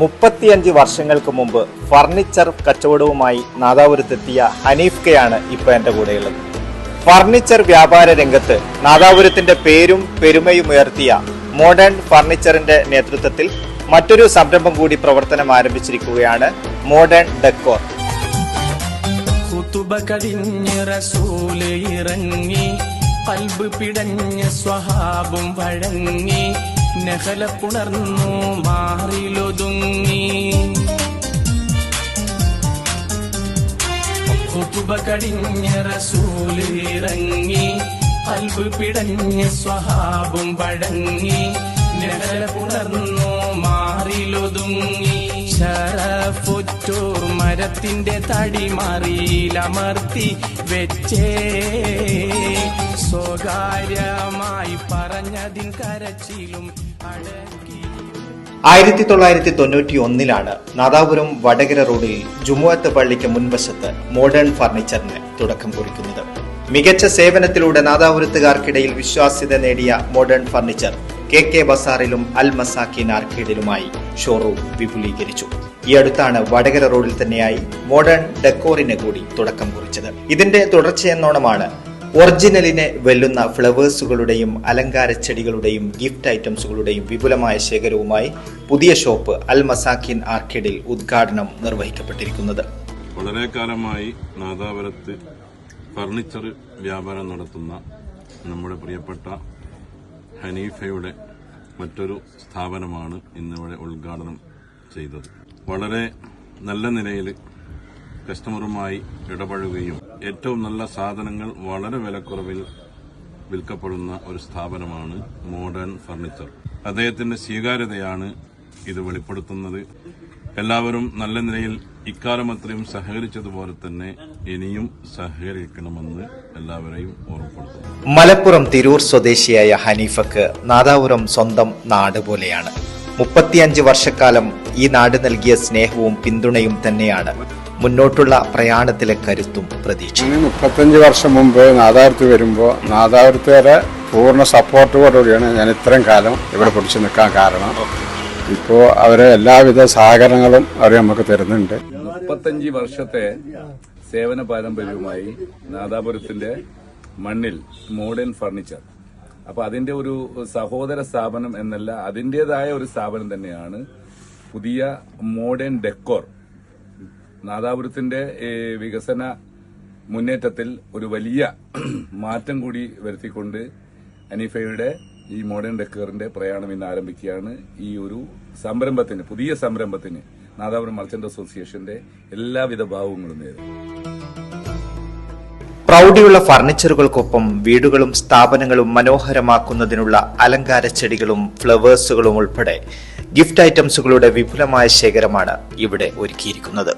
മുപ്പത്തിയഞ്ച് വർഷങ്ങൾക്ക് മുമ്പ് ഫർണിച്ചർ കച്ചവടവുമായി നാദാപുരത്തെത്തിയ ഹനീഫ് കെയാണ് ഇപ്പൊ എന്റെ കൂടെയുള്ളത്. ഫർണിച്ചർ വ്യാപാര രംഗത്ത് നാദാപുരത്തിന്റെ പേരും പെരുമയും ഉയർത്തിയ മോഡേൺ ഫർണിച്ചറിന്റെ നേതൃത്വത്തിൽ മറ്റൊരു സംരംഭം കൂടി പ്രവർത്തനം ആരംഭിച്ചിരിക്കുകയാണ് മോഡേൺ ഡെക്കോർ. ഇറങ്ങി പിടഞ്ഞ് സ്വഹാബും വഴങ്ങി നെഹല പുണർന്നു മാറിലൊതുങ്ങി. കടിഞ്ഞ റസൂലിറങ്ങി കൽബ് പിടഞ്ഞ് സ്വഹാബും പടങ്ങി. നെഹല പുണർന്നു മാറിലൊതുങ്ങി. ശരഫുറ്റൂർ മരത്തിന്റെ തടി മാറിയിലമർത്തി വെച്ചേ. കരച്ചിലും ആയിരത്തി തൊള്ളായിരത്തി തൊണ്ണൂറ്റി ഒന്നിലാണ് നാദാപുരം വടകര റോഡിൽ ജുമുഅത്ത് പള്ളിക്ക് മുൻവശത്ത് മോഡേൺ ഫർണിച്ചറിന് തുടക്കം കുറിക്കുന്നത്. മികച്ച സേവനത്തിലൂടെ നാദാപുരത്തുകാർക്കിടയിൽ വിശ്വാസ്യത നേടിയ മോഡേൺ ഫർണിച്ചർ കെ കെ ബസാറിലും അൽ മസാക്കിൻ ആർക്കേഡിലുമായി ഷോറൂം വിപുലീകരിച്ചു. ഈ അടുത്താണ് വടകര റോഡിൽ തന്നെയായി മോഡേൺ ഡെക്കോറിന് കൂടി തുടക്കം കുറിച്ചത്. ഇതിന്റെ തുടർച്ചയെന്നോണമാണ് ഒറിജിനലിനെ വെല്ലുന്ന ഫ്ലവേഴ്സുകളുടെയും അലങ്കാര ചെടികളുടെയും ഗിഫ്റ്റ് ഐറ്റംസുകളുടെയും വിപുലമായ ശേഖരവുമായി പുതിയ ഷോപ്പ് അൽ മസാഖിൻ ആർക്കേഡിൽ ഉദ്ഘാടനം നിർവഹിക്കപ്പെട്ടിരിക്കുന്നത്. വളരെ കാലമായി നാദാപുരത്ത് ഫർണിച്ചർ വ്യാപാരം നടത്തുന്ന നമ്മുടെ പ്രിയപ്പെട്ട ഹനീഫയുടെ മറ്റൊരു സ്ഥാപനമാണ് ഇന്നിവിടെ ഉദ്ഘാടനം ചെയ്തത്. വളരെ നല്ല നിലയിൽ കസ്റ്റമറുമായി ഇടപഴകുകയും ഏറ്റവും നല്ല സാധനങ്ങൾ വളരെ വിലക്കുറവിൽ വിൽക്കപ്പെടുന്ന ഒരു സ്ഥാപനമാണ് മോഡേൺ ഫർണിച്ചർ. അദ്ദേഹത്തിന്റെ സ്വീകാര്യതയാണ് ഇത് വെളിപ്പെടുത്തുന്നത്. എല്ലാവരും നല്ല നിലയിൽ ഇക്കാലം അത്രയും സഹകരിച്ചതുപോലെ തന്നെ ഇനിയും സഹകരിക്കണമെന്ന് എല്ലാവരെയും ഓർമ്മപ്പെടുത്തുന്നു. മലപ്പുറം തിരൂർ സ്വദേശിയായ ഹനീഫക്ക് നാദാപുരം സ്വന്തം നാട് പോലെയാണ്. മുപ്പത്തിയഞ്ച് വർഷക്കാലം ഈ നാട് നൽകിയ സ്നേഹവും പിന്തുണയും തന്നെയാണ് മുന്നോട്ടുള്ള പ്രയാണത്തിലെ കരുത്തും പ്രതീക്ഷ മുപ്പത്തഞ്ച് വർഷം മുമ്പ് നാദാപുരത്ത് വരുമ്പോൾ നാദാപുരത്തുകാരെ പൂർണ സപ്പോർട്ടോടുകൂടിയാണ് ഞാൻ ഇത്രയും കാലം ഇവിടെ പിടിച്ചു നിൽക്കാൻ കാരണം. ഇപ്പോൾ അവരെ എല്ലാവിധ സഹകരണങ്ങളും അവർ നമുക്ക് തരുന്നുണ്ട്. മുപ്പത്തഞ്ച് വർഷത്തെ സേവന പാരമ്പര്യവുമായി നാദാപുരത്തിന്റെ മണ്ണിൽ മോഡേൺ ഫർണിച്ചർ. അപ്പൊ അതിന്റെ ഒരു സഹോദര സ്ഥാപനം എന്നല്ല അതിന്റേതായ ഒരു സ്ഥാപനം തന്നെയാണ് പുതിയ മോഡേൺ ഡെക്കോർ. നാദാപുരത്തിന്റെ വികസന മുന്നേറ്റത്തിൽ ഒരു വലിയ മാറ്റം കൂടി വരുത്തിക്കൊണ്ട് അനീഫയുടെ ഈ മോഡേൺ ഡെക്കറിന്റെ പ്രയാണം ഇന്ന് ആരംഭിക്കുകയാണ്. ഈ ഒരു സംരംഭത്തിന് പുതിയ സംരംഭത്തിന് നാദാപുരം മർച്ചന്റ് അസോസിയേഷന്റെ എല്ലാവിധ ഭാവങ്ങളും നേരും. പ്രൗഢിയുള്ള ഫർണിച്ചറുകൾക്കൊപ്പം വീടുകളും സ്ഥാപനങ്ങളും മനോഹരമാക്കുന്നതിനുള്ള അലങ്കാര ചെടികളും ഫ്ലവേഴ്സുകളും ഉൾപ്പെടെ ഗിഫ്റ്റ് ഐറ്റംസുകളുടെ വിപുലമായ ശേഖരമാണ് ഇവിടെ ഒരുക്കിയിരിക്കുന്നത്.